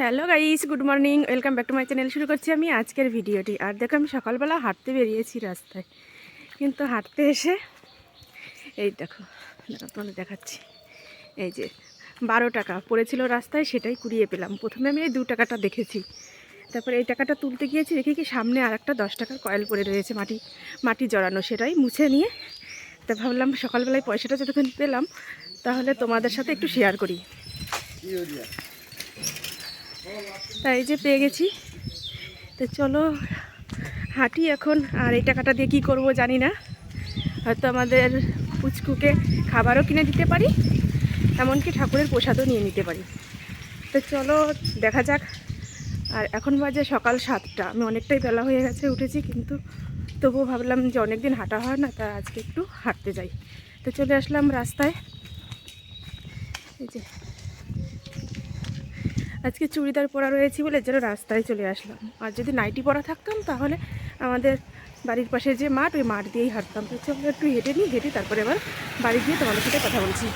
Hello guys, good morning, welcome back to my channel. শুরু করছি আমি আজকের ভিডিওটি। আর দেখো, আমি সকালবেলা হাঁটতে বেরিয়েছি রাস্তায়। কিন্তু হাঁটতে এসে, এই দেখো দেখো, তোমাদের দেখাচ্ছি। এই যে বারো টাকা পড়েছিল রাস্তায়, সেটাই কুড়িয়ে পেলাম। প্রথমে আমি এই দু টাকাটা দেখেছি। তারপরে এই টাকাটা তুলতে গিয়েছি, দেখি কি সামনে আর একটা দশ টাকার কয়েল পড়ে রয়েছে মাটি মাটি জড়ানো, সেটাই মুছে নিয়ে। তা ভাবলাম সকালবেলায় পয়সাটা যতক্ষণ পেলাম, তাহলে তোমাদের সাথে একটু শেয়ার করি। তাই যে পেয়ে গেছি। তো চলো, হাঁটি এখন। আর এই টাকাটা দিয়ে কী করব জানি না। হয়তো আমাদের পুচকুকে খাবারও কিনে দিতে পারি, এমনকি ঠাকুরের প্রসাদও নিয়ে নিতে পারি। তো চলো, দেখা যাক। আর এখন বাজে সকাল সাতটা। আমি অনেকটাই বেলা হয়ে গেছে, উঠেছি, কিন্তু তবুও ভাবলাম যে অনেক দিন হাঁটা হয় না, তা আজকে একটু হাঁটতে যাই। তো চলে আসলাম রাস্তায়। এই যে আজকে চুড়িদার পরা রয়েছি বলে যেন রাস্তায় চলে আসলাম। আর যদি নাইটি পরা থাকতাম, তাহলে আমাদের বাড়ির পাশে যে মাঠ, ওই মাঠ দিয়েই হাঁটতাম। তো চলো একটু হেঁটে নিই, হেঁটে তারপরে আবার বাড়ি গিয়ে তোমাদের সাথে কথা বলছি।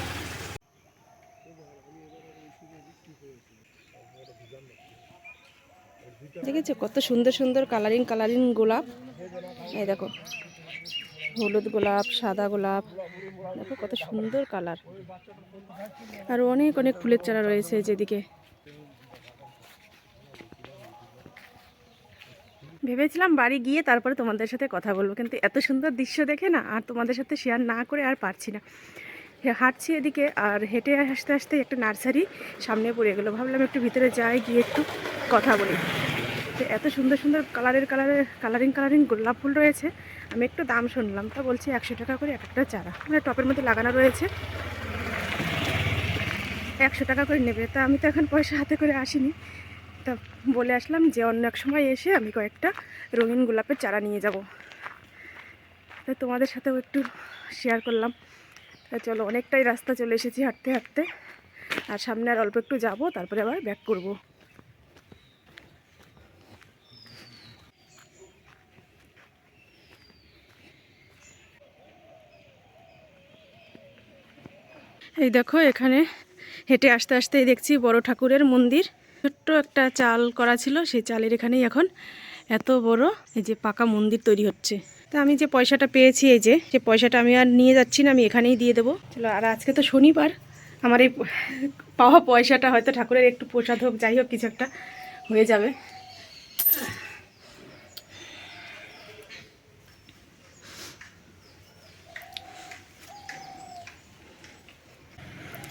দেখেছ কত সুন্দর সুন্দর কালারিং কালারিং গোলাপ? এই দেখো, হলুদ গোলাপ, সাদা গোলাপ, দেখো কত সুন্দর কালার আর অনেক অনেক ফুলের চারা রয়েছে যেদিকে ভেবেছিলাম বাড়ি গিয়ে তারপরে তোমাদের সাথে কথা বলব, কিন্তু এত সুন্দর দৃশ্য দেখে না আর তোমাদের সাথে শেয়ার না করে আর পারছি না। হাঁটছি এদিকে আর হেঁটে আসতে আসতে একটা নার্সারি সামনে পড়ে গেলো। ভাবলাম একটু ভিতরে যাই, গিয়ে একটু কথা বলি। তো এত সুন্দর সুন্দর কালারের কালারের কালারিং কালারিং গোলাপ ফুল রয়েছে। আমি একটু দাম শুনলাম, তা বলছি একশো টাকা করে এক একটা চারা। মানে টপের মধ্যে লাগানো রয়েছে। একশো টাকা করে নেবে। তা আমি তো এখন পয়সা হাতে করে আসিনি। তা বলে আসলাম যে অন্য এক সময় এসে আমি কয়েকটা রঙিন গোলাপের চারা নিয়ে যাব। তা তোমাদের সাথেও একটু শেয়ার করলাম। তা চলো, অনেকটাই রাস্তা চলে এসেছি হাঁটতে হাঁটতে। আর সামনে আর অল্প একটু যাব, তারপরে আবার ব্যাক করব। এই দেখো, এখানে হেঁটে আসতে আসতেই দেখছি বড় ঠাকুরের মন্দির। ছোট্ট একটা চাল করা ছিল, সেই চালের এখানেই এখন এত বড় এই যে পাকা মন্দির তৈরি হচ্ছে। তা আমি যে পয়সাটা পেয়েছি এই যে যে পয়সাটা আমি আর নিয়ে যাচ্ছি না, আমি এখানেই দিয়ে দেবো। চলো, আর আজকে তো শনিবার, আমার এই পাওয়া পয়সাটা হয়তো ঠাকুরের একটু প্রসাদ হোক, যাই হোক, কিছু একটা হয়ে যাবে।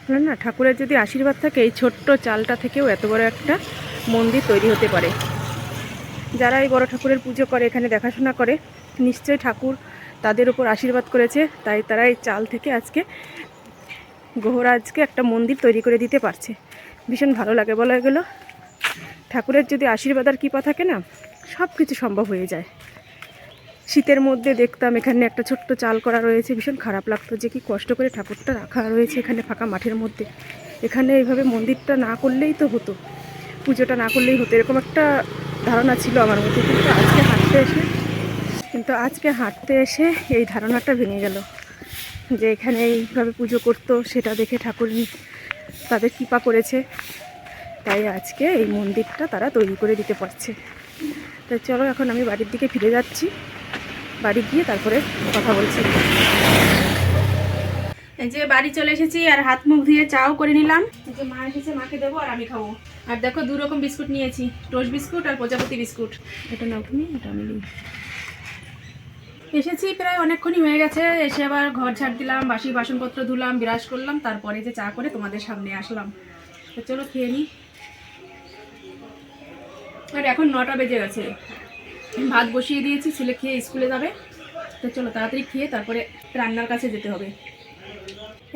বললাম না ঠাকুরের যদি আশীর্বাদ থাকে, এই ছোট্ট চালটা থেকেও এত বড় একটা মন্দির তৈরি হতে পারে। যারা এই বড় ঠাকুরের পুজো করে, এখানে দেখাশোনা করে, নিশ্চয়ই ঠাকুর তাদের উপর আশীর্বাদ করেছে। তাই তারা এই চাল থেকে আজকে গ্রহরাজকে একটা মন্দির তৈরি করে দিতে পারছে। ভীষণ ভালো লাগে বলা গেলো। ঠাকুরের যদি আশীর্বাদ আর কৃপা থাকে না সব কিছু সম্ভব হয়ে যায়। শীতের মধ্যে দেখতাম এখানে একটা ছোট্ট চাল করা রয়েছে, ভীষণ খারাপ লাগতো যে কি কষ্ট করে ঠাকুরটা রাখা রয়েছে এখানে ফাঁকা মাঠের মধ্যে। এখানে এইভাবে মন্দিরটা না করলেই তো হতো, পুজোটা না করলেই হতো, এরকম একটা ধারণা ছিল আমার মধ্যে, কিন্তু আজকে হাঁটতে এসে, কিন্তু আজকে হাঁটতে এসে এই ধারণাটা ভেঙে গেল যে এখানে এইভাবে পুজো করতো, সেটা দেখে ঠাকুর তাদের কৃপা করেছে। তাই আজকে এই মন্দিরটা তারা তৈরি করে দিতে পারছে। তাই চলো, এখন আমি বাড়ির দিকে ফিরে যাচ্ছি। বাড়ি গিয়ে তারপরে কথা বলছি। যে বাড়ি চলে এসেছি আর হাত মুখ ধুয়ে চাও করে নিলাম। যে মা এসেছে, মাকে দেবো আর আমি খাব। আর দেখো দু রকম বিস্কুট নিয়েছি টোস্ট বিস্কুট আর প্রজাপতি বিস্কুট। এটা নাও তুমি, এটা আমি এসেছি প্রায় অনেকক্ষণই হয়ে গেছে, এসে আবার ঘর ঝাড় দিলাম, বাসি বাসনপত্র ধুলাম, বিরাজ করলাম, তারপরে যে চা করে তোমাদের সামনে আসলাম। তো চলো খেয়ে নিই আর এখন নটা বেজে গেছে। ভাত বসিয়ে দিয়েছি, ছেলে খেয়ে স্কুলে যাবে। তো চলো তাড়াতাড়ি খেয়ে তারপরে রান্নার কাছে যেতে হবে।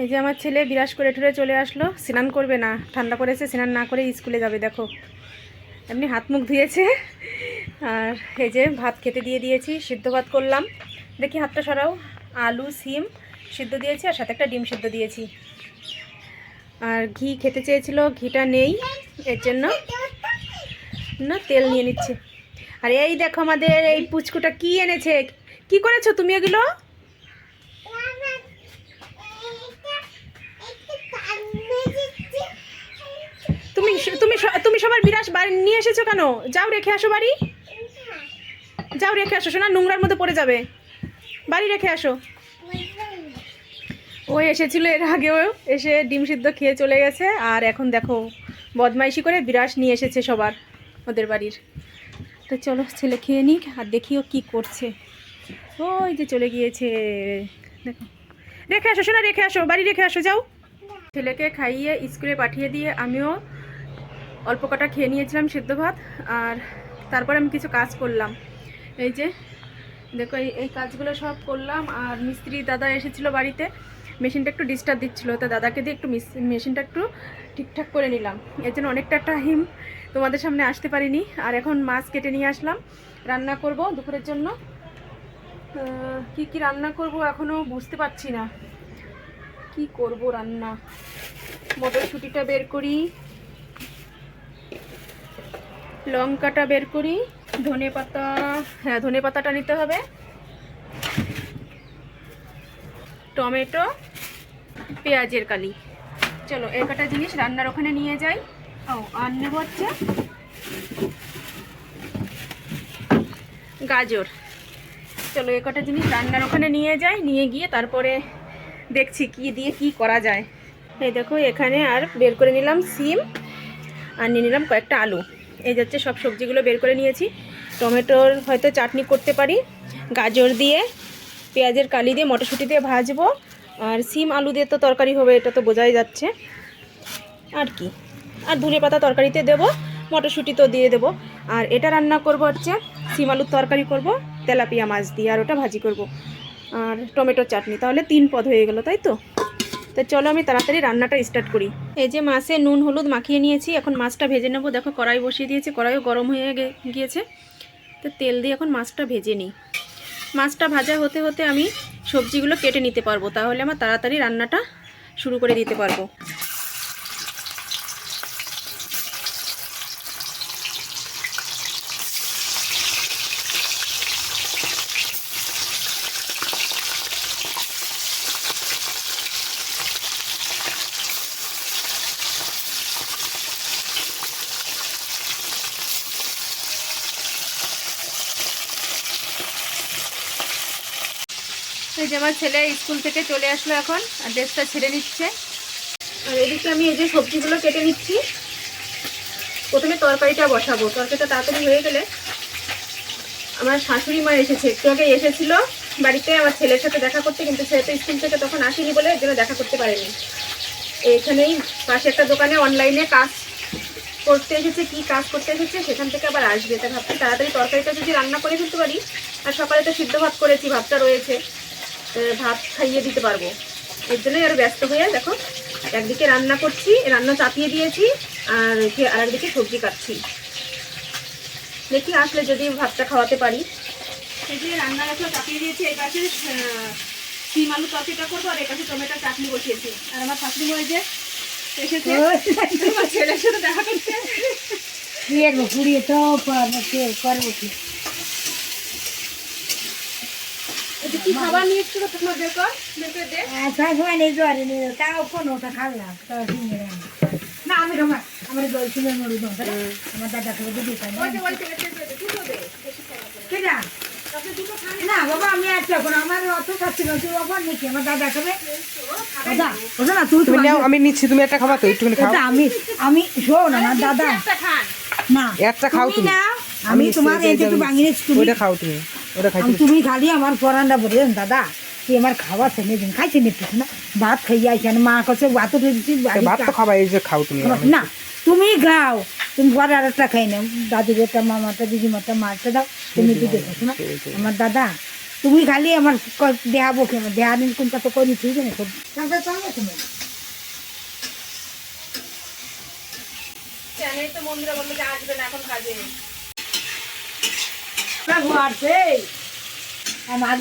এই যে আমার ছেলে বিরাজ করে ঠুরে চলে আসলো, স্নান করবে না। ঠান্ডা করেছে স্নান না করে স্কুলে যাবে, দেখো। এমনি হাত মুখ ধুয়েছে। আর এই যে ভাত খেতে দিয়ে দিয়েছি, সিদ্ধ ভাত করলাম। দেখি হাতটা সরাও। আলু, সিম সিদ্ধ দিয়েছি আর সাথে একটা ডিম সিদ্ধ দিয়েছি। আর ঘি খেতে চেয়েছিল, ঘিটা নেই, এর জন্য না, তেল নিয়ে নিচ্ছে। আর এই দেখো আমাদের এই পুচকুটা কি এনেছে? কি করেছ তুমি এগুলো? তুমি তুমি তুমি সবার বিরাজ আস বাড়ি নিয়ে এসেছ কেন? যাও রেখে আসো বাড়ি। যাও রেখে আসো শোনা নোংরার মধ্যে পড়ে যাবে। বাড়ি রেখে আসো। ও এসেছিল এর আগেও, এসে ডিম সিদ্ধ খেয়ে চলে গেছে। আর এখন দেখো, বদমাইশি করে বিরাস নিয়ে এসেছে সবার, ওদের বাড়ির। তো চলো ছেলে খেয়ে নিক আর দেখিও কি করছে। ওই যে চলে গিয়েছে। দেখো। রেখে আসো শোনা রেখে আসো, বাড়ি রেখে আসো, যাও। ছেলেকে খাইয়ে স্কুলে পাঠিয়ে দিয়ে আমিও অল্প কটা খেয়ে নিয়েছিলাম সেদ্ধ ভাত আর তারপরে আমি কিছু কাজ করলাম। এই যে, দেখো এই কাজগুলো সব করলাম আর মিস্ত্রি দাদা এসেছিল বাড়িতে। মেশিনটা একটু ডিস্টার্ব দিচ্ছিল, তো দাদাকে দিয়ে একটু মেশিনটা একটু ঠিকঠাক করে নিলাম। এর জন্য অনেকটা টাইম তোমাদের সামনে আসতে পারিনি। আর এখন মাছ কেটে নিয়ে আসলাম। রান্না করব দুপুরের জন্য। কি কি রান্না করব এখনও বুঝতে পারছি না। কি করব রান্না? মটরশুঁটিটা বের করি। লঙ্কাটা বের করি। ধনে পাতা হ্যাঁ ধনে পাতাটা নিতে হবে। টমেটো, পেঁয়াজের কালি। চলো, এই কটা জিনিস রান্নার ওখানে নিয়ে যাই। ও আর নেব হচ্ছে? গাজর। চলো এ কটা জিনিস রান্নার ওখানে নিয়ে যাই নিয়ে গিয়ে তারপরে দেখছি কি দিয়ে কি করা যায়। এই দেখো এখানে আর বের করে নিলাম সিম আর নিয়ে নিলাম কয়েকটা আলু। এই যাচ্ছে সব সবজিগুলো বের করে নিয়েছি। টমেটোর হয়তো চাটনি করতে পারি। গাজর দিয়ে পেঁয়াজের কালি দিয়ে মটরশুঁটি দিয়ে ভাজবো। আর সিম আলু দিয়ে তো তরকারি হবে এটা তো বোঝাই যাচ্ছে। আর কি? আর ধনে পাতা তরকারিতে দেবো, মটরশুঁটি তো দিয়ে দেবো। আর এটা রান্না করব হচ্ছে সিম আলুর তরকারি করব, তেলাপিয়া মাছ দিয়ে, আর ওটা ভাজি করব। আর টমেটোর চাটনি, তাহলে তিন পদ হয়ে গেল, তাই তো? তো চলো আমি তাড়াতাড়ি রান্নাটা স্টার্ট করি। এই যে মাছে নুন, হলুদ মাখিয়ে নিয়েছি, এখন মাছটা ভেজে নেব। দেখো কড়াই বসিয়ে দিয়েছি, কড়াইও গরম হয়ে গিয়েছে। তো তেল দিয়ে এখন মাছটা ভেজে নিই। মাছটা ভাজা হতে হতে আমি সবজিগুলো কেটে নিতে পারব, তাহলে আমার তাড়াতাড়ি রান্নাটা শুরু করে দিতে পারব। এই যে আমার ছেলে স্কুল থেকে চলে আসলো এখন, আর ড্রেসটা ছেড়ে নিচ্ছে। আর এদিকে আমি এই যে সবজিগুলো কেটে নিচ্ছি। প্রথমে তরকারিটা বসাবো। তরকারিটা তাড়াতাড়ি হয়ে গেলে আমার শাশুড়ি মা এসেছে। একটু আগে এসেছিল বাড়িতে, আমার ছেলের সাথে দেখা করতে, কিন্তু ছেলে তো স্কুল থেকে তখন আসেনি বলে এর জন্য দেখা করতে পারেনি। এইখানেই পাশে একটা দোকানে অনলাইনে কাজ করতে এসেছে, কি কাজ করতে এসেছে সেখান থেকে আবার আসবে। তা ভাবছি তাড়াতাড়ি তরকারিটা যদি রান্না করে ফেলতে পারি, আর সকালে তো সিদ্ধ ভাত করেছি, ভাতটা রয়েছে। ভাত খাইয়ে দিতে পারব। এর জন্যই আরও ব্যস্ত হয়ে দেখো একদিকে রান্না করছি রান্না চাপিয়ে দিয়েছি আর আর একদিকে সবজি কাটছি। দেখি আসলে যদি ভাতটা খাওয়াতে পারি। এই যে রান্না রাখা চাপিয়ে দিয়েছি এই পাশে আহ, শিম আলু তরকারিটা করব আর এই পাশে টমেটো চাটনি বসিয়েছি। আর আমার শাশুড়ি মা এই যে এসেছে ছেলের সাথে দেখা পুড়িয়ে তো করব কি এই যে কি খাবার নিয়ে তোমার নেই জোয়ারে তাও সিঙ্গে না? আমি আমার আমার জল মরু আমার দাদা দিদি না বাবা আমি আছি এখন। আমার অত খাচ্ছি না তুই বাবা নাকি আমার দাদা খাবে। না তুই তুমি নাও আমি নিচ্ছি তুমি একটা খাবা তো একটুখানি খাও। আমি আমি শোন আমার দাদা। না একটা খাও তুমি আমি নিচ্ছি, তোমার ওইটা- এই যে একটু বাঙিয়ে তুমি ওইটা খাও তুমি। তুমি খালি আমার পরানটা বলে দাদা তুই আমার খাওয়া ছেলে দিন খাইছে নিতিস না ভাত খাইয়ে আইসেন মা কাছে ভাত দিচ্ছিস ভাত তো খাবা এই যে খাও তুমি না তুমি গাও তুমি পরে আর একটা খাই নাও। দাদুর একটা মামাটা দিদিমাটা মারতে দাও তুমি দিতে থাকো না আমার দাদা তুমি খালি আমার ক- দেহাবো কেন দেহা দিন কোনটা তো করি ঠিক না তাহলে চলো তুমি। চ্যানেল তো মন্দিরা বলল যে আসবে না এখন কাজে আমার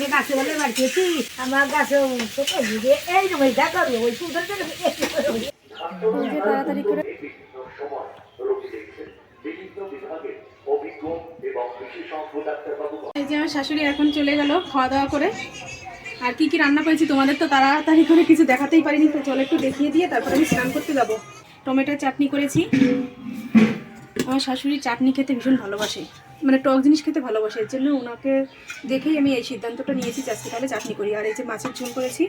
এই যে আমার শাশুড়ি এখন চলে গেল খাওয়া দাওয়া করে। আর কি কি রান্না করেছি তোমাদের তো তাড়াতাড়ি করে কিছু দেখাতেই পারিনি, তো চলো একটু দেখিয়ে দিয়ে তারপর আমি স্নান করতে যাব। টমেটোর চাটনি করেছি। আমার শাশুড়ি চাটনি খেতে ভীষণ ভালোবাসে। মানে টক জিনিস খেতে ভালোবাসে, এর জন্য ওনাকে দেখেই আমি এই সিদ্ধান্তটা নিয়েছি আজকে তাহলে চাটনি করি। আর এই যে মাছের ঝোল করেছি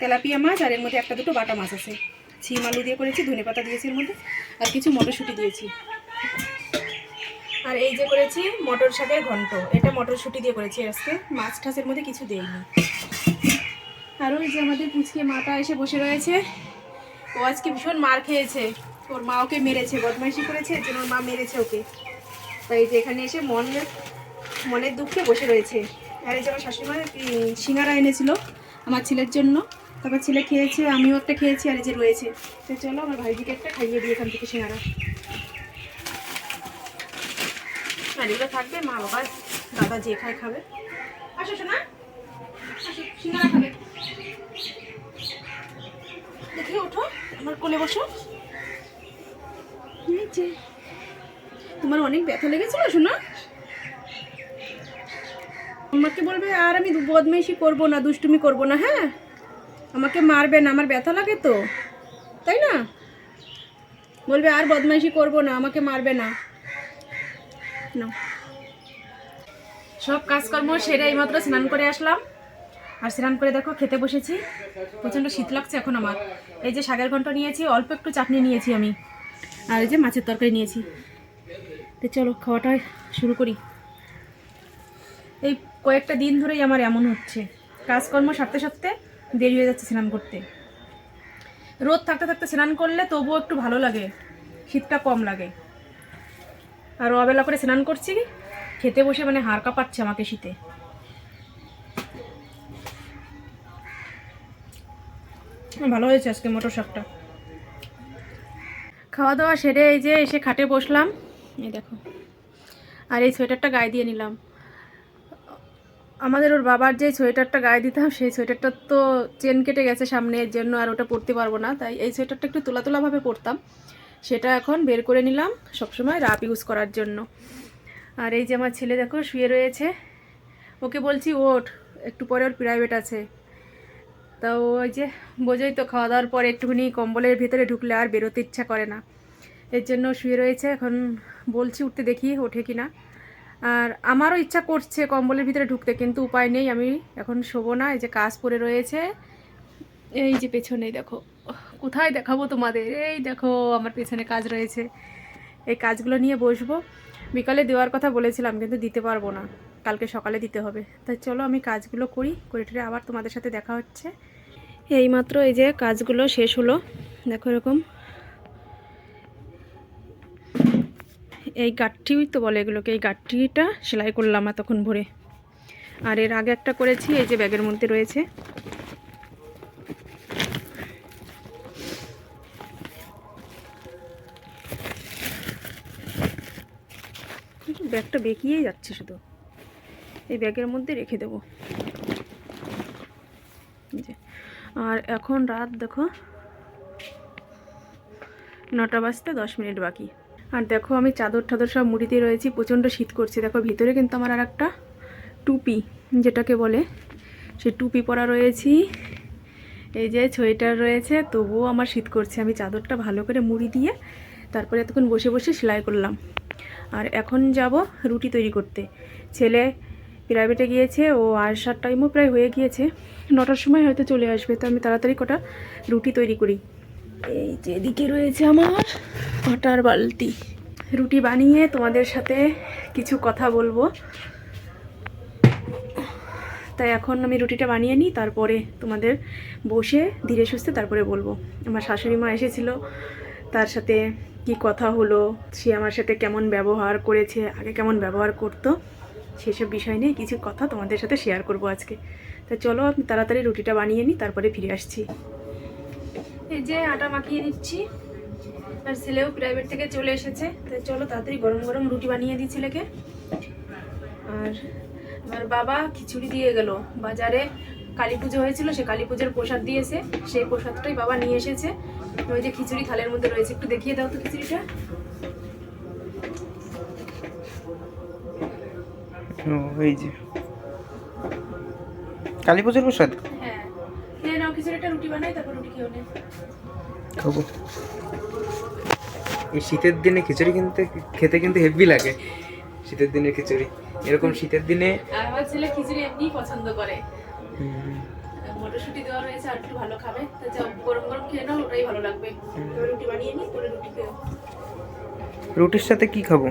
তেলাপিয়া মাছ আর এর মধ্যে একটা দুটো বাটা মাছ আছে। ছিম আলু দিয়ে করেছি, ধনে পাতা দিয়েছি এর মধ্যে, আর কিছু মটরশুঁটি দিয়েছি। আর এই যে করেছি মটর শাকের ঘন্ট, এটা মটরশুঁটি দিয়ে করেছি আজকে, মাছ টাছের মধ্যে কিছু দেইনি। আর ওই যে আমাদের পুচকে মাটা এসে বসে রয়েছে, ও আজকে ভীষণ মার খেয়েছে, ওর মা ওকে মেরেছে, বদমাইশি করেছে, এর জন্য ওর মা মেরেছে ওকে। তাই যে এখানে এসে মন মনের দুঃখে বসে রয়েছে। আর এই যে আমার শাশুড়ি মা সিঙ্গারা এনেছিল আমার ছেলের জন্য। তারপর ছেলে খেয়েছে, আমিও একটা খেয়েছি, আর এই যে রয়েছে। তো চলো, আমার ভাইজিকে একটা খাইয়ে দিই এখান থেকে সিঙ্গারা। থাকবে মা বাবা দাদা যে খায় খাবে। আসো সিঙ্গারা খাবে। দেখি ওঠো, আমার কোলে বসো। যে। তোমার অনেক ব্যথা লেগেছিল শোনা আমাকে বলবে আর আমি বদমাইশি করব না দুষ্টুমি করব না হ্যাঁ? আমাকে মারবে না আমার ব্যথা লাগে তো। তাই না? বলবে আর বদমাইশি করব না আমাকে মারবে না। সব কাজকর্ম সেরে এইমাত্র স্নান করে আসলাম। আর স্নান করে দেখো খেতে বসেছি। প্রচণ্ড শীত লাগছে এখন আমার। এই যে শাকের ঘন্ট নিয়েছি অল্প একটু চাটনি নিয়েছি আমি। আর এই যে মাছের তরকারি নিয়েছি। তো চলো খাওয়াটা শুরু করি। এই কয়েকটা দিন ধরেই আমার এমন হচ্ছে। কাজকর্ম সারতে সারতে দেরি হয়ে যাচ্ছে স্নান করতে। রোদ থাকতে থাকতে স্নান করলে তবুও একটু ভালো লাগে, শীতটা কম লাগে। আর অবেলা করে স্নান করছি, খেতে বসে মানে হাড় কাঁপাচ্ছে আমাকে শীতে। ভালো হয়েছে আজকে মটর শাকটা। খাওয়া দাওয়া সেরে এই যে এসে খাটে বসলাম। এই দেখো। আর এই সোয়েটারটা গায়ে দিয়ে নিলাম। আমাদের ওর বাবার যে সোয়েটারটা গায়ে দিতাম, সেই সোয়েটারটা তো চেন কেটে গেছে সামনে এর জন্য আর ওটা পরতে পারব না। তাই এই সোয়েটারটা একটু তোলা তোলাভাবে পরতাম। সেটা এখন বের করে নিলাম সবসময় রাপ ইউজ করার জন্য। আর এই যে আমার ছেলে দেখো, শুয়ে রয়েছে। ওকে বলছি, ওঠ, একটু পরে ওর প্রাইভেট আছে। তা ওই যে বোঝোই তো, খাওয়া দাওয়ার পর একটুখানি কম্বলের ভেতরে ঢুকলে আর বেরোতে ইচ্ছা করে না। এর জন্য শুয়ে রয়েছে। এখন বলছি উঠতে দেখি ওঠে কি না আর আমারও ইচ্ছা করছে কম্বলের ভিতরে ঢুকতে, কিন্তু উপায় নেই। আমি এখন শোবো না। এই যে কাজ পড়ে রয়েছে। এই যে পেছনে দেখো। কোথায় দেখাবো তোমাদের? এই দেখো, আমার পেছনে কাজ রয়েছে। এই কাজগুলো নিয়ে বসবো। বিকালে দেওয়ার কথা বলেছিলাম, কিন্তু দিতে পারব না। কালকে সকালে দিতে হবে। তাই চলো আমি কাজগুলো করি। করে টরে আবার তোমাদের সাথে দেখা হচ্ছে। এইমাত্র এই যে কাজগুলো শেষ হলো। দেখো এরকম এই গাঠি তো বলে এগুলোকে, এই গাঠিটা সেলাই করলাম এতক্ষণ ভরে। আর এর আগে একটা করেছি, এই যে ব্যাগের মধ্যে রয়েছে। ব্যাগটা বেঁকিয়েই যাচ্ছে শুধু। এই ব্যাগের মধ্যে রেখে দেবো। আর এখন রাত, দেখো, নটা বাজতে দশ মিনিট বাকি। আর দেখো আমি চাদর টাদর সব মুড়িতে রয়েছি, প্রচণ্ড শীত করছে। দেখো ভিতরে কিন্তু আমার আর একটা টুপি, যেটাকে বলে, সে টুপি পরা রয়েছি। এই যে সোয়েটার রয়েছে, তবুও আমার শীত করছে। আমি চাদরটা ভালো করে মুড়ি দিয়ে তারপরে এতক্ষণ বসে বসে সেলাই করলাম। আর এখন যাব রুটি তৈরি করতে। ছেলে প্রাইভেটে গিয়েছে, ও আসার টাইমও প্রায় হয়ে গিয়েছে। নটার সময় হয়তো চলে আসবে, তো আমি তাড়াতাড়ি কটা রুটি তৈরি করি। এই যে এদিকে রয়েছে আমার আটার বালতি। রুটি বানিয়ে তোমাদের সাথে কিছু কথা বলব। তাই এখন আমি রুটিটা বানিয়ে নিই, তারপরে তোমাদের বসে ধীরে সুস্থে তারপরে বলব। আমার শাশুড়ি মা এসেছিল, তার সাথে কি কথা হলো, সে আমার সাথে কেমন ব্যবহার করেছে, আগে কেমন ব্যবহার করতো, সেসব বিষয় নিয়ে কিছু কথা তোমাদের সাথে শেয়ার করব আজকে। তা চলো, আমি তাড়াতাড়ি রুটিটা বানিয়ে নিই, তারপরে ফিরে আসছি। এই যে আটা মাখিয়ে দিচ্ছি আর ছেলেও প্রাইভেট থেকে চলে এসেছে। তাই চলো তাড়াতাড়ি গরম গরম রুটি বানিয়ে দিই ছেলেকে। আর আমার বাবা খিচুড়ি দিয়ে গেল। বাজারে কালী পুজো হয়েছিল, সে কালী পুজোর প্রসাদ দিয়েছে। সেই প্রসাদটাই বাবা নিয়ে এসেছে। ওই যে খিচুড়ি থালের মধ্যে রয়েছে। একটু দেখিয়ে দাও তো খিচুড়িটা। এই যে। কালী পুজোর প্রসাদ? নে নাও খিচুড়িটা রুটি বানাই তারপর রুটি খেয়ে নে খাব। এই শীতের দিনে খিচুড়ি কিনতে খেতে কিন্তু হেভি লাগে। শীতের দিনের খিচুড়ি। এরকম শীতের দিনে আর আমার ছেলে খিচুড়ি এমনি পছন্দ করে। মটরশুঁটি দেওয়া রয়েছে আর একটু ভালো খাবে। তো যা গরম গরম খেয়ে নাও ওটাই ভালো লাগবে। রুটি বানিয়ে নিই পরে রুটি খেয়ে রুটির সাথে কি খাব?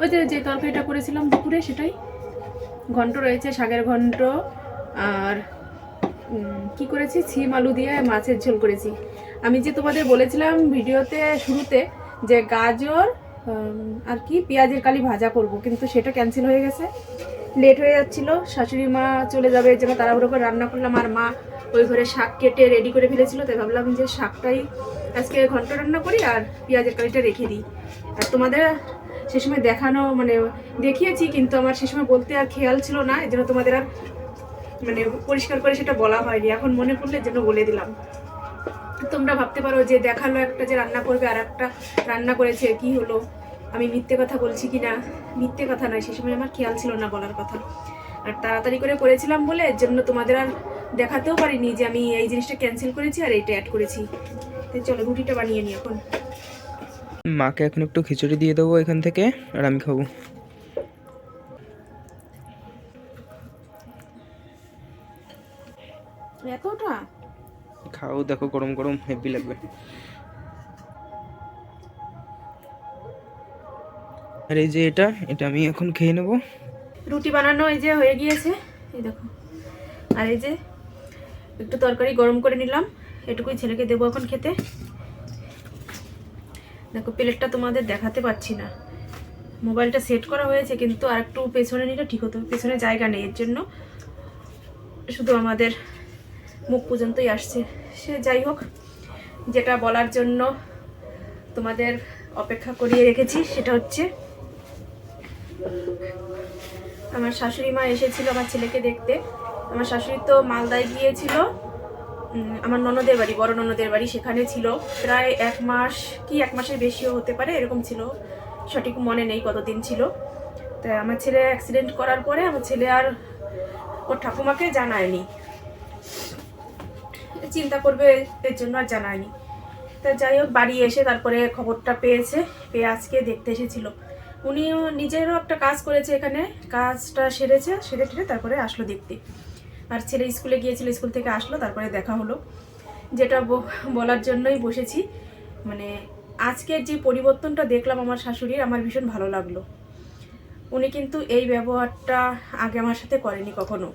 ওই যে যে তরকারিটা করেছিলাম দুপুরে সেটাই। ঘন্ট রয়েছে শাকের ঘন্ট আর কি করেছি? ছিম আলু দিয়ে মাছের ঝোল করেছি। আমি যে তোমাদের বলেছিলাম ভিডিওতে, শুরুতে, যে গাজর আর কি, পেঁয়াজের কালি ভাজা করব, কিন্তু সেটা ক্যান্সেল হয়ে গেছে। লেট হয়ে যাচ্ছিল, শাশুড়ি মা চলে যাবে জন্য তাড়াহুড়ো করে রান্না করলাম, আর মা ওই ঘরে শাক কেটে রেডি করে ফেলেছিল, তাই ভাবলাম যে শাকটাই আজকে ঘন্ট রান্না করি, আর পেঁয়াজের কালিটা রেখে দিই। আর তোমাদের সে সময় দেখানো মানে দেখিয়েছি, কিন্তু আমার সে সময় বলতে আর খেয়াল ছিল না এই জন্য তোমাদের আর মানে পরিষ্কার করে সেটা বলা হয়নি। এখন মনে পড়লে যেন বলে দিলাম। তোমরা ভাবতে পারো যে দেখাল একটা যে রান্না করবে আর একটা রান্না করেছে, কি হলো? আমি মিথ্যে কথা বলছি কি না মিথ্যে কথা নয়, সে সময় আমার খেয়াল ছিল না বলার কথা। আর তাড়াতাড়ি করে করেছিলাম বলে এর জন্য তোমাদের আর দেখাতেও পারিনি যে আমি এই জিনিসটা ক্যান্সেল করেছি আর এইটা অ্যাড করেছি। চলো, রুটিটা বানিয়ে নিই এখন। মাকে এখন একটু খিচুড়ি দিয়ে দেবো এখান থেকে, আর আমি খাব। এতটা? খাও দেখো গরম গরম হেভি লাগবে। আর এই যে এটা এটা আমি এখন খেয়ে নেব। রুটি বানানো এই যে হয়ে গিয়েছে এই দেখো। আর এই যে একটু তরকারি গরম করে নিলাম এটুকুই ছেলেকে দেবো এখন খেতে। দেখো প্লেটটা তোমাদের দেখাতে পাচ্ছি না। মোবাইলটা সেট করা হয়েছে কিন্তু আর একটু পেছনে নিলে ঠিক হতো। পেছনে জায়গা নেই এর জন্য। শুধু আমাদের মুখ পর্যন্তই আসছে। সে যাই হোক, যেটা বলার জন্য তোমাদের অপেক্ষা করিয়ে রেখেছি, সেটা হচ্ছে, আমার শাশুড়ি মা এসেছিল আমার ছেলেকে দেখতে। আমার শাশুড়ি তো মালদায় গিয়েছিল। আমার ননদের বাড়ি, বড় ননদের বাড়ি, সেখানে ছিল। প্রায় এক মাস, কি এক মাসের বেশিও হতে পারে, এরকম ছিল। সঠিক মনে নেই কতদিন ছিল। তাই আমার ছেলে অ্যাক্সিডেন্ট করার পরে আমার ছেলে আর ওর ঠাকুমাকে জানায়নি। চিন্তা করবে, এর জন্য আর জানায়নি। তা যাই হোক, বাড়ি এসে তারপরে খবরটা পেয়েছে, পেয়ে আজকে দেখতে এসেছিল। উনিও নিজেরও একটা কাজ করেছে এখানে, কাজটা সেরেছে, সেরে টেরে তারপরে আসলো দেখতে। আর ছেলে স্কুলে গিয়েছিল, স্কুল থেকে আসলো, তারপরে দেখা হলো। যেটা বলার জন্যই বসেছি। মানে আজকের যে পরিবর্তনটা দেখলাম আমার শাশুড়ির, আমার ভীষণ ভালো লাগল। উনি কিন্তু এই ব্যবহারটা আগে আমার সাথে করেনি কখনো।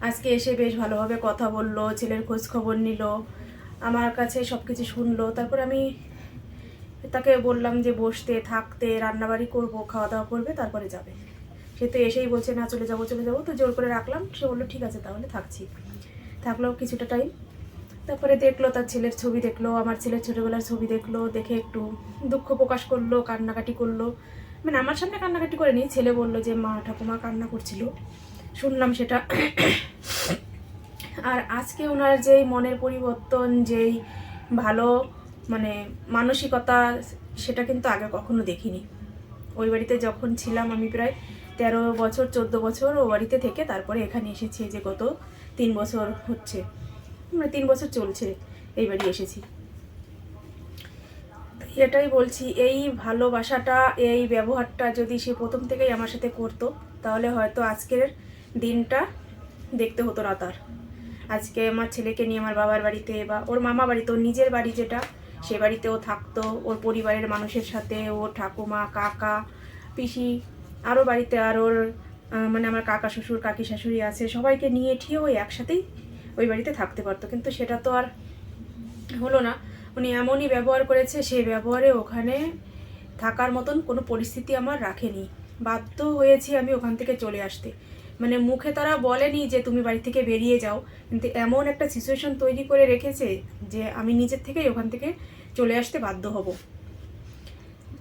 আজকে এসে বেশ ভালোভাবে কথা বলল, ছেলের খোঁজ খবর নিল, আমার কাছে সব কিছু শুনলো। তারপর আমি তাকে বললাম যে, বসতে, থাকতে, রান্নাবাড়ি করব খাওয়া দাওয়া করবে, তারপরে যাবে। সে তো এসেই বলছে, না, চলে যাব চলে যাব। তো জোর করে রাখলাম। সে বলল, ঠিক আছে, তাহলে থাকছি। থাকল কিছুটা টাইম তারপরে দেখল, তার ছেলের ছবি দেখল, আমার ছেলের ছোটোবেলার ছবি দেখল, দেখে একটু দুঃখ প্রকাশ করল, কান্নাকাটি করল। মানে আমার সামনে কান্নাকাটি করেনি। ছেলে বলল যে, মা, ঠাকুমা কান্না করছিল। শুনলাম সেটা। আর আজকে ওনার যেই মনের পরিবর্তন, যেই ভালো মানে মানসিকতা, সেটা কিন্তু আগে কখনো দেখিনি। ওই বাড়িতে যখন ছিলাম আমি প্রায় তেরো বছর, চোদ্দ বছর ও বাড়িতে থেকে তারপরে এখানে এসেছি যে গত তিন বছর হচ্ছে। মানে তিন বছর চলছে এই বাড়ি এসেছি। এটাই বলছি, এই ভালোবাসাটা, এই ব্যবহারটা যদি সে প্রথম থেকেই আমার সাথে করতো, তাহলে হয়তো আজকের দিনটা দেখতে হতো না তার আজকে আমার ছেলেকে নিয়ে আমার বাবার বাড়িতে বা ওর মামা বাড়িতে, ওর নিজের বাড়ি যেটা, সে বাড়িতেও থাকতো। ওর পরিবারের মানুষের সাথে, ওর ঠাকুমা, কাকা, পিসি, আরও বাড়িতে আর ওর মানে আমার কাকা শ্বশুর, কাকি শাশুড়ি আছে, সবাইকে নিয়ে ঠিয়ে ওই একসাথেই ওই বাড়িতে থাকতে পারতো। কিন্তু সেটা তো আর হলো না। উনি এমনই ব্যবহার করেছে সেই ব্যবহারে ওখানে থাকার মতন কোনো পরিস্থিতি আমার রাখেনি। বাধ্য হয়েছি আমি ওখান থেকে চলে আসতে। মানে মুখে তারা বলেনি যে তুমি বাড়ি থেকে বেরিয়ে যাও, কিন্তু এমন একটা সিচুয়েশন তৈরি করে রেখেছে যে আমি নিজের থেকেই ওখান থেকে চলে আসতে বাধ্য হব।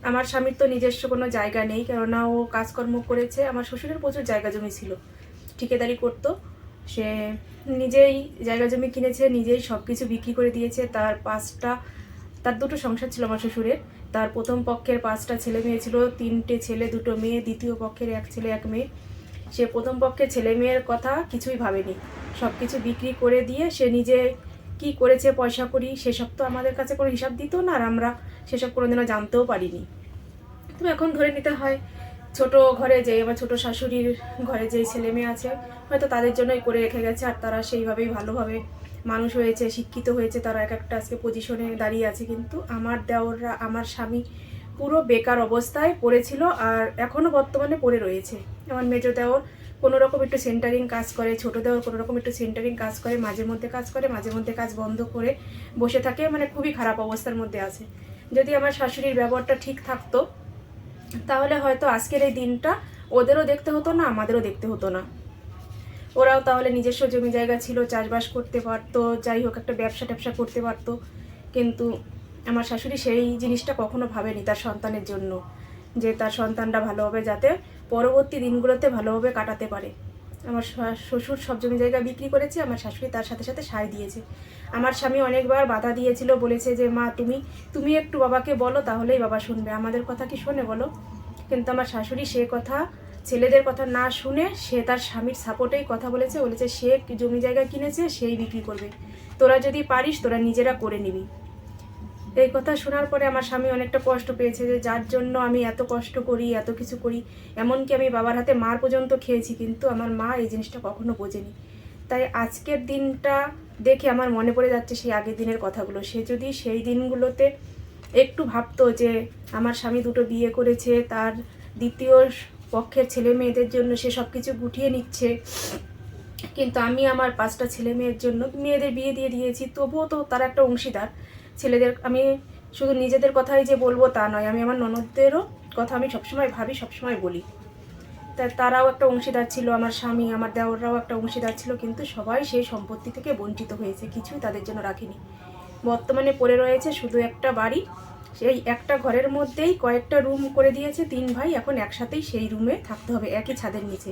আমার স্বামীর তো নিজস্ব কোনো জায়গা নেই, কেননা ও কাজকর্ম করেছে, আমার শ্বশুরের প্রচুর জায়গা জমি ছিল। ঠিকাদারি করতো, সে নিজেই জায়গা জমি কিনেছে, নিজেই সব কিছু বিক্রি করে দিয়েছে। তার পাঁচটা, তার দুটো সংসার ছিল আমার শ্বশুরের। তার প্রথম পক্ষের পাঁচটা ছেলে মেয়ে ছিল, তিনটে ছেলে, দুটো মেয়ে, দ্বিতীয় পক্ষের এক ছেলে, এক মেয়ে। সে প্রথম পক্ষের ছেলে মেয়ের কথা কিছুই ভাবেনি। সব কিছু বিক্রি করে দিয়ে সে নিজে কি করেছে, পয়সা করি, সেসব তো আমাদের কাছে কোনো হিসাব দিত না আর আমরা সেসব কোনোদিনও জানতেও পারিনি। তো এখন ধরে নিতে হয়, ছোট ঘরে যে আমার ছোট শাশুড়ির ঘরে যে ছেলে মেয়ে আছে, হয়তো তাদের জন্যই করে রেখে গেছে আর তারা সেইভাবেই ভালোভাবে মানুষ হয়েছে, শিক্ষিত হয়েছে, তারা এক একটা আজকে পজিশনে দাঁড়িয়ে আছে। কিন্তু আমার দেওররা, আমার স্বামী পুরো বেকার অবস্থায় পড়েছিল আর এখনও বর্তমানে পড়ে রয়েছে। আমার মেজো দেওর কোনো রকম একটু সেন্টারিং কাজ করে, ছোট কোনো রকম একটু সেন্টারিং কাজ করে, মাঝে মধ্যে কাজ করে, মাঝে মধ্যে কাজ বন্ধ করে বসে থাকে মানে খুবই খারাপ অবস্থার মধ্যে আছে। যদি আমার শাশুড়ির ব্যবহারটা ঠিক থাকতো, তাহলে হয়তো আজকের এই দিনটা ওদেরও দেখতে হতো না, আমাদেরও দেখতে হতো না। ওরাও তাহলে নিজস্ব জমি জায়গা ছিল, চাষবাস করতে পারতো, যাই হোক একটা ব্যবসা ট্যাবসা করতে পারতো, কিন্তু আমার শাশুড়ি সেই জিনিসটা কখনো ভাবেনি তার সন্তানের জন্য, যে তার সন্তানরা ভালোভাবে যাতে পরবর্তী দিনগুলোতে ভালোভাবে কাটাতে পারে। আমার শ্বশুর সব জমি জায়গা বিক্রি করেছে, আমার শাশুড়ি তার সাথে সাথে সায় দিয়েছে। আমার স্বামী অনেকবার বাধা দিয়েছিল, বলেছে যে, মা, তুমি তুমি একটু বাবাকে বলো, তাহলেই বাবা শুনবে। আমাদের কথা কি শোনে বলো? কিন্তু আমার শাশুড়ি সে কথা, ছেলেদের কথা না শুনে সে তার স্বামীর সাপোর্টেই কথা বলেছে। বলেছে, সে জমি জায়গা কিনেছে, সেই বিক্রি করবে। তোরা যদি পারিস, তোরা নিজেরা করে নিবি। এই কথা শোনার পরে আমার স্বামী অনেকটা কষ্ট পেয়েছে যে যার জন্য আমি এত কষ্ট করি, এত কিছু করি। এমনকি আমি বাবার হাতে মার পর্যন্ত খেয়েছি, কিন্তু আমার মা এই জিনিসটা কখনো বোঝেনি। তাই আজকের দিনটা দেখে আমার মনে পড়ে যাচ্ছে সেই আগের দিনের কথাগুলো। সে যদি সেই দিনগুলোতে একটু ভাবতো যে আমার স্বামী দুটো বিয়ে করেছে, তার দ্বিতীয় পক্ষের ছেলে মেয়েদের জন্য সে সব কিছু গুটিয়ে নিচ্ছে, কিন্তু আমি আমার পাঁচটা ছেলে মেয়ের জন্য মেয়েদের বিয়ে দিয়ে দিয়েছি, তবুও তো তার একটা অংশীদার। ছেলেদের, আমি শুধু নিজেদের কথাই যে বলব তা নয়, আমি আমার ননদদেরও কথা আমি সবসময় ভাবি, সবসময় বলি। তা তারাও একটা অংশীদার ছিল, আমার স্বামী, আমার দেওররাও একটা অংশীদার ছিল, কিন্তু সবাই সেই সম্পত্তি থেকে বঞ্চিত হয়েছে কিছুই তাদের জন্য রাখিনি। বর্তমানে পড়ে রয়েছে শুধু একটা বাড়ি, সেই একটা ঘরের মধ্যেই কয়েকটা রুম করে দিয়েছে, তিন ভাই, এখন একসাথেই সেই রুমে থাকতে হবে, একই ছাদের নিচে।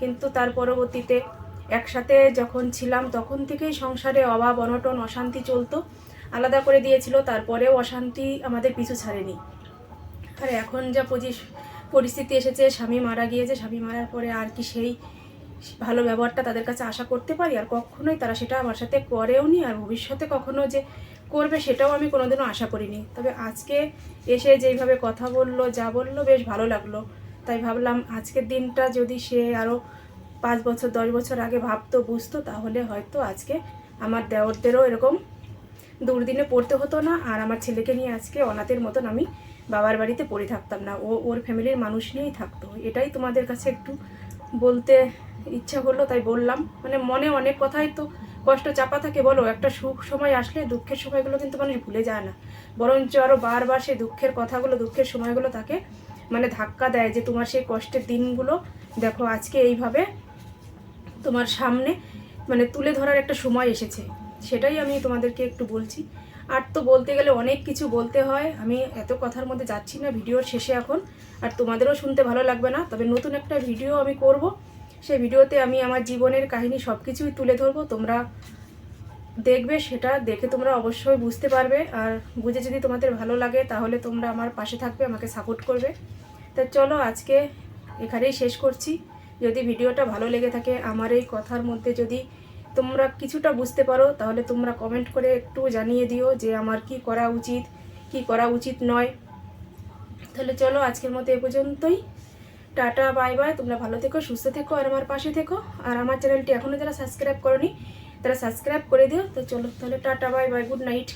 কিন্তু তার পরবর্তীতে একসাথে যখন ছিলাম, তখন থেকেই সংসারে অভাব, অনটন, অশান্তি চলতো। আলাদা করে দিয়েছিল, তারপরেও অশান্তি আমাদের পিছু ছাড়েনি। আর এখন যা পরিস্থিতি এসেছে, স্বামী মারা গিয়েছে, স্বামী মারার পরে আর কি সেই ভালো ব্যবহারটা তাদের কাছে আশা করতে পারি, আর কখনোই তারা সেটা আমার সাথে করেও নি, আর ভবিষ্যতে কখনো যে করবে সেটাও আমি কোনোদিনও আশা করিনি। তবে আজকে এসে যেইভাবে কথা বলল, যা বলল, বেশ ভালো লাগল। তাই ভাবলাম আজকের দিনটা যদি সে আরও পাঁচ বছর, দশ বছর আগে ভাবতো, বুঝতো, তাহলে হয়তো আজকে আমার দেওরদেরও এরকম দুর্দিনে পড়তে হতো না, আর আমার ছেলেকে নিয়ে আজকে অনাথের মতন আমি বাবার বাড়িতে পড়ে থাকতাম না। ও, ওর ফ্যামিলির মানুষ নিয়েই থাকতো। এটাই তোমাদের কাছে একটু বলতে ইচ্ছা হলো তাই বললাম। মানে মনে অনেক কথাই তো কষ্ট চাপা থাকে, বলো। একটা সুখ সময় আসলে দুঃখের সময়গুলো কিন্তু মানুষ ভুলে যায় না। বরঞ্চ আরও বারবার সেই দুঃখের কথাগুলো, দুঃখের সময়গুলো তাকে মানে ধাক্কা দেয় যে, তোমার সেই কষ্টের দিনগুলো দেখো, আজকে এইভাবে তোমার সামনে মানে তুলে ধরার একটা সময় এসেছে। সেটাই আমি তোমাদেরকে একটু বলছি। আর তো বলতে গেলে অনেক কিছু বলতে হয়। আমি এত কথার মধ্যে যাচ্ছি না, ভিডিওর শেষে এখন। আর তোমাদেরও শুনতে ভালো লাগবে না। তবে নতুন একটা ভিডিও আমি করব। সেই ভিডিওতে আমি আমার জীবনের কাহিনী সব কিছুই তুলে ধরবো। তোমরা দেখবে সেটা, দেখে তোমরা অবশ্যই বুঝতে পারবে। আর বুঝে যদি তোমাদের ভালো লাগে, তাহলে তোমরা আমার পাশে থাকবে, আমাকে সাপোর্ট করবে। তা চলো আজকে এখানেই শেষ করছি। যদি ভিডিওটা ভালো লেগে থাকে, আমার এই কথার মধ্যে যদি তোমরা কিছুটা বুঝতে পারো, তাহলে তোমরা কমেন্ট করে একটু জানিয়ে দিও যে আমার কি করা উচিত, কি করা উচিত নয়। তাহলে চলো আজকের মতো এ পর্যন্তই। টাটা বাই বাই তোমরা ভালো থেকো, সুস্থ থেকো, আর আমার পাশে থেকো। আর আমার চ্যানেলটি এখনও যারা সাবস্ক্রাইব করনি, তারা সাবস্ক্রাইব করে দিও। তো চলো, তাহলে tata bye bye good night